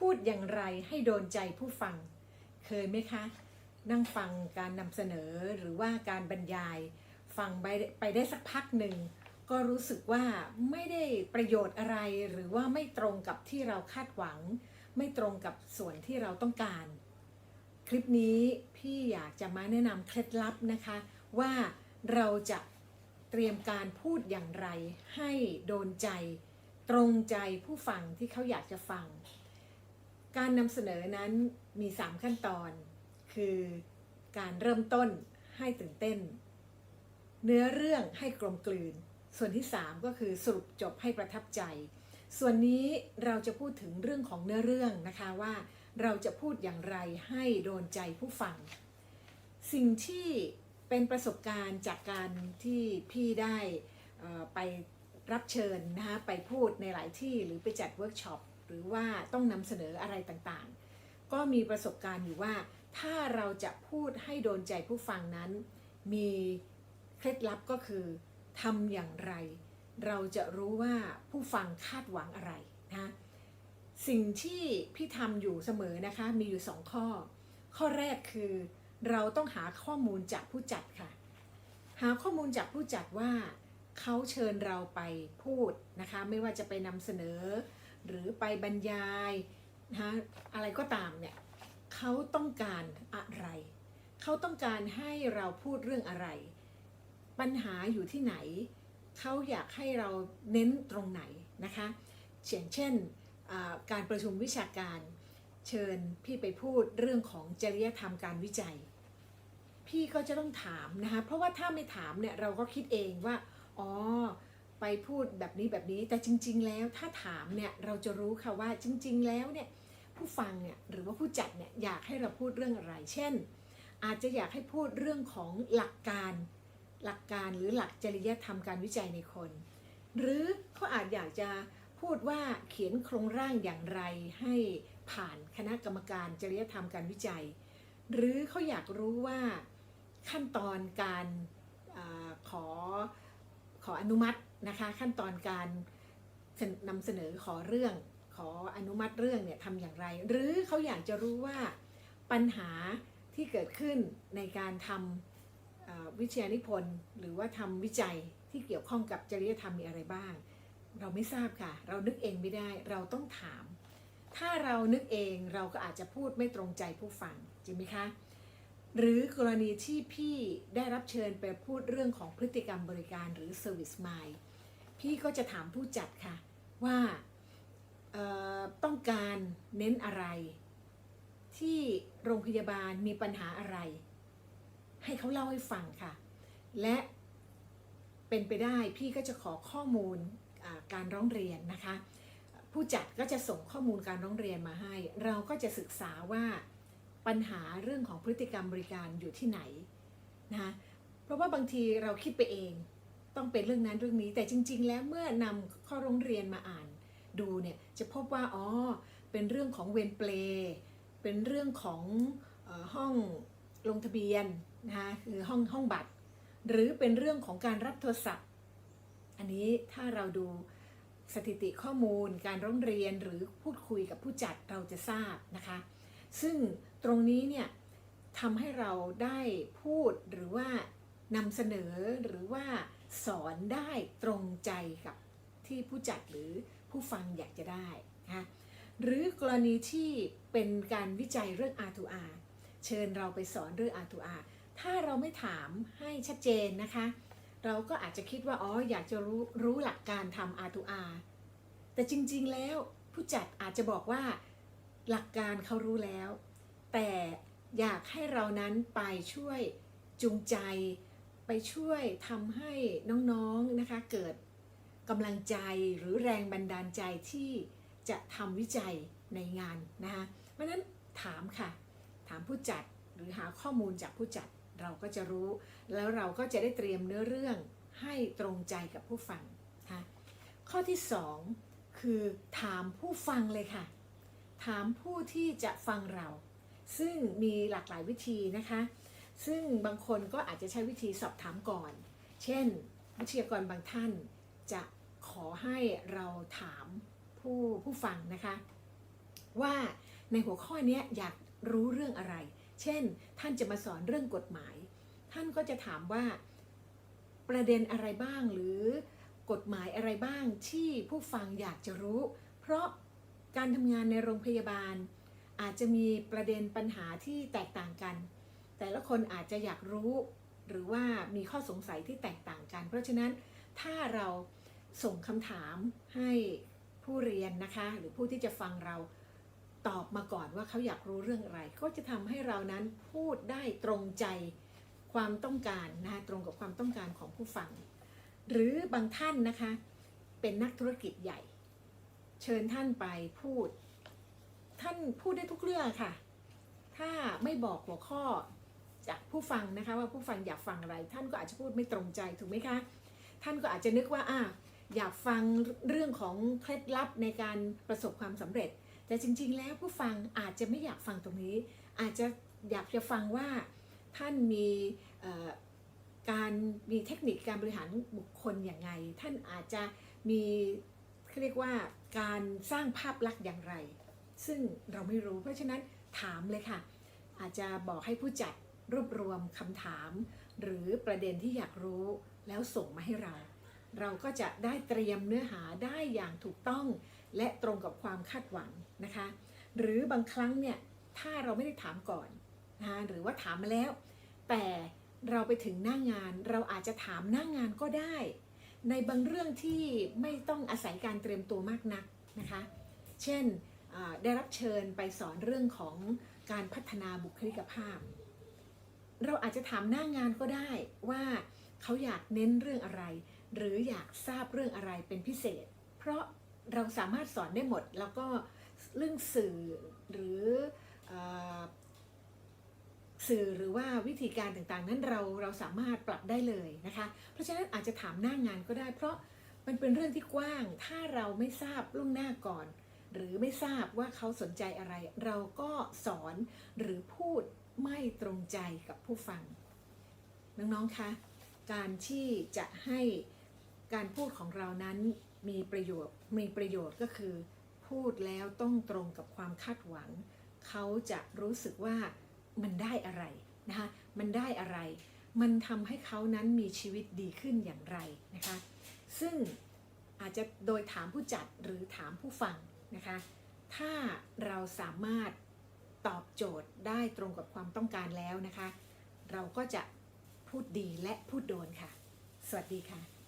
พูดอย่างไรให้โดนใจผู้ฟัง เคยไหมคะ นั่งฟังการนำเสนอหรือว่าการบรรยาย ฟังไปไปได้สักพักหนึ่ง ก็รู้สึกว่าไม่ได้ประโยชน์อะไร หรือว่าไม่ตรงกับที่เราคาดหวัง ไม่ตรงกับส่วนที่เราต้องการ คลิปนี้พี่อยากจะมาแนะนำเคล็ดลับนะคะ ว่าเราจะเตรียมการพูดอย่างไรให้โดนใจ ตรงใจผู้ฟังที่เขาอยากจะฟัง การนำเสนอนั้นมี 3 ขั้นตอน คือการเริ่มต้นให้ตื่นเต้น เนื้อเรื่องให้กลมกลืน ส่วนที่ 3 ก็คือสรุปจบให้ประทับใจ ส่วนนี้เราจะพูดถึงเรื่องของเนื้อเรื่องนะคะว่าเราจะพูดอย่างไรให้โดนใจผู้ฟัง สิ่งที่เป็นประสบการณ์จากการที่พี่ได้ไปรับเชิญนะคะไปพูดในหลายที่หรือไปจัดเวิร์กช็อป หรือว่าต้องนำเสนออะไรต่างๆ ก็มีประสบการณ์อยู่ว่า ถ้าเราจะพูดให้โดนใจผู้ฟังนั้น มีเคล็ดลับก็คือทำอย่างไร เราจะรู้ว่าผู้ฟังคาดหวังอะไรนะสิ่งที่พี่ทำอยู่เสมอนะคะมีอยู่สองข้อ ข้อแรกคือเราต้องหาข้อมูลจากผู้จัดค่ะ หาข้อมูลจากผู้จัดว่าเขาเชิญเราไปพูดนะคะ ไม่ว่าจะไปนำเสนอ หรือไปบรรยายนะคะอะไรก็ตามเนี่ยเขาต้องการอะไร เขาต้องการให้เราพูดเรื่องอะไร ปัญหาอยู่ที่ไหน เขาอยากให้เราเน้นตรงไหนนะคะอย่างเช่นการประชุมวิชาการเชิญพี่ไปพูดเรื่องของจริยธรรมการวิจัย พี่ก็จะต้องถามนะคะเพราะว่าถ้าไม่ถามเนี่ยเราก็คิดเองว่าอ๋อ ไปพูดแบบนี้แบบนี้แต่จริง ๆ แล้วถ้าถามเนี่ยเราจะรู้ค่ะว่าจริง ๆ แล้วเนี่ยผู้ฟังเนี่ยหรือว่าผู้จัดเนี่ยอยากให้เราพูดเรื่องอะไร เช่น อาจจะอยากให้พูดเรื่องของหลักการหลักการหรือหลักจริยธรรมการวิจัยในคน หรือเขาอาจอยากจะพูดว่าเขียนโครงร่างอย่างไรให้ผ่านคณะกรรมการจริยธรรมการวิจัย หรือเขาอยากรู้ว่าขั้นตอนการอขอขออนุมัติ นะคะ ขั้นตอนการนำเสนอขอเรื่องขออนุมัติเรื่องเนี่ยทำอย่างไร หรือเขาอยากจะรู้ว่าปัญหาที่เกิดขึ้นในการทำอ่าวิทยานิพนธ์หรือว่าทำวิจัยที่เกี่ยวข้องกับจริยธรรมมีอะไรบ้าง เราไม่ทราบค่ะ เรานึกเองไม่ได้เราต้องถาม ถ้าเรานึกเองเราก็อาจจะพูดไม่ตรงใจผู้ฟังจริงไหมคะหรือกรณีที่พี่ได้รับเชิญไปพูดเรื่องของพฤติกรรมบริการหรือ Service Mind พี่ก็จะถามผู้จัดค่ะว่าต้องการเน้นอะไร ที่โรงพยาบาลมีปัญหาอะไร ให้เขาเล่าให้ฟังค่ะ และเป็นไปได้พี่ก็จะขอข้อมูลการร้องเรียนนะคะ ผู้จัดก็จะส่งข้อมูลการร้องเรียนมาให้ เราก็จะศึกษาว่าปัญหาเรื่องของพฤติกรรมบริการอยู่ที่ไหนนะเพราะว่าบางทีเราคิดไปเอง ต้องเป็นเรื่องนั้นเรื่องนี้แต่จริง ๆ แล้วเมื่อนำข้อร้องเรียนมาอ่านดูเนี่ยจะพบว่าอ๋อเป็นเรื่องของเวรเปลเป็นเรื่องของอห้องลงทะเบียนนะคะคือห้องห้องบัตร หรือเป็นเรื่องของการรับโทรศัพท์ อันนี้ถ้าเราดูสถิติข้อมูล การร้องเรียนหรือพูดคุยกับผู้จัดเราจะทราบนะคะ ซึ่งตรงนี้เนี่ยทำให้เราได้พูดหรือว่านำเสนอหรือว่า สอนได้ตรงใจกับที่ผู้จัดหรือผู้ฟังอยากจะได้นะหรือกรณีที่เป็นการวิจัยเรื่อง R2R เชิญเราไปสอนเรื่อง R2R ถ้าเราไม่ถามให้ชัดเจนนะคะ เราก็อาจจะคิดว่าอ๋ออยากจะรู้รู้หลักการทำ R2R แต่จริงๆแล้วผู้จัดอาจจะบอกว่าหลักการเขารู้แล้ว แต่อยากให้เรานั้นไปช่วยจูงใจ ไปช่วยทำให้น้องๆนะคะเกิดกำลังใจหรือแรงบันดาลใจที่จะทำวิจัยในงานนะคะเพราะฉะนั้นถามค่ะ ถามผู้จัดหรือหาข้อมูลจากผู้จัดเราก็จะรู้ แล้วเราก็จะได้เตรียมเนื้อเรื่องให้ตรงใจกับผู้ฟังค่ะข้อที่ 2 คือถามผู้ฟังเลยค่ะ ถามผู้ที่จะฟังเรา ซึ่งมีหลากหลายวิธีนะคะ ซึ่งบางคนก็อาจจะใช้วิธีสอบถามก่อน เช่น วิทยากรบางท่านจะขอให้เราถามผู้ผู้ฟังนะคะ ว่าในหัวข้อนี้อยากรู้เรื่องอะไร เช่น ท่านจะมาสอนเรื่องกฎหมาย ท่านก็จะถามว่าประเด็นอะไรบ้างหรือกฎหมายอะไรบ้างที่ผู้ฟังอยากจะรู้ เพราะการทำงานในโรงพยาบาล อาจจะมีประเด็นปัญหาที่แตกต่างกัน แต่ละคนอาจจะอยากรู้หรือว่ามีข้อสงสัยที่แตกต่างกัน เพราะฉะนั้นถ้าเราส่งคำถามให้ผู้เรียนนะคะ หรือผู้ที่จะฟังเราตอบมาก่อนว่าเขาอยากรู้เรื่องอะไร ก็จะทำให้เรานั้นพูดได้ตรงใจความต้องการนะคะตรงกับความต้องการของผู้ฟัง หรือบางท่านนะคะ เป็นนักธุรกิจใหญ่ เชิญท่านไปพูด ท่านพูดได้ทุกเรื่องค่ะ ถ้าไม่บอกหัวข้อ จากผู้ฟังนะคะว่าผู้ฟังอยากฟังอะไร ท่านก็อาจจะพูดไม่ตรงใจถูกไหมคะ ท่านก็อาจจะนึกว่าอะอยากฟังเรื่องของเคล็ดลับในการประสบความสำเร็จ แต่จริง ๆ แล้วผู้ฟังอาจจะไม่อยากฟังตรงนี้ อาจจะอยากจะฟังว่าท่านมีการมีเทคนิคการบริหารบุคคลอย่างไง ท่านอาจจะมีเขาเรียกว่าการสร้างภาพลักษณ์อย่างไร ซึ่งเราไม่รู้ เพราะฉะนั้นถามเลยค่ะ อาจจะบอกให้ผู้จัด รวบรวมคำถาม หรือประเด็นที่อยากรู้แล้วส่งมาให้เรา เราก็จะได้เตรียมเนื้อหาได้อย่างถูกต้อง และตรงกับความคาดหวังนะคะ หรือบางครั้งเนี่ยถ้าเราไม่ได้ถามก่อนนะคะหรือว่าถามมาแล้ว แต่เราไปถึงหน้างาน เราอาจจะถามหน้างานก็ได้ ในบางเรื่องที่ไม่ต้องอาศัยการเตรียมตัวมากนักนะคะ เช่นได้รับเชิญไปสอนเรื่องของการพัฒนาบุคลิกภาพ เราอาจจะถามหน้างานก็ได้ว่าเขาอยากเน้นเรื่องอะไร หรืออยากทราบเรื่องอะไรเป็นพิเศษ เพราะเราสามารถสอนได้หมด แล้วก็เรื่องสื่อหรือออสื่อหรือว่าวิธีการต่างๆ นั้นเราเราสามารถปรับได้เลยนะคะ เพราะฉะนั้นอาจจะถามหน้างานก็ได้ เพราะมันเป็นเรื่องที่กว้าง ถ้าเราไม่ทราบล่วงหน้าก่อน หรือไม่ทราบว่าเขาสนใจอะไร เราก็สอนหรือพูด ไม่ตรงใจกับผู้ฟัง น้อง ๆ คะ การที่จะให้การพูดของเรานั้นมีประโยชน์มีประโยชน์ก็คือ พูดแล้วต้องตรงกับความคาดหวัง เขาจะรู้สึกว่ามันได้อะไรนะคะมันได้อะไร มันทำให้เขานั้นมีชีวิตดีขึ้นอย่างไรนะคะซึ่งอาจจะโดยถามผู้จัดหรือถามผู้ฟังนะคะ ถ้าเราสามารถ ตอบโจทย์ได้ตรงกับความต้องการแล้วนะคะ เราก็จะพูดดีและพูดโดนค่ะ สวัสดีค่ะ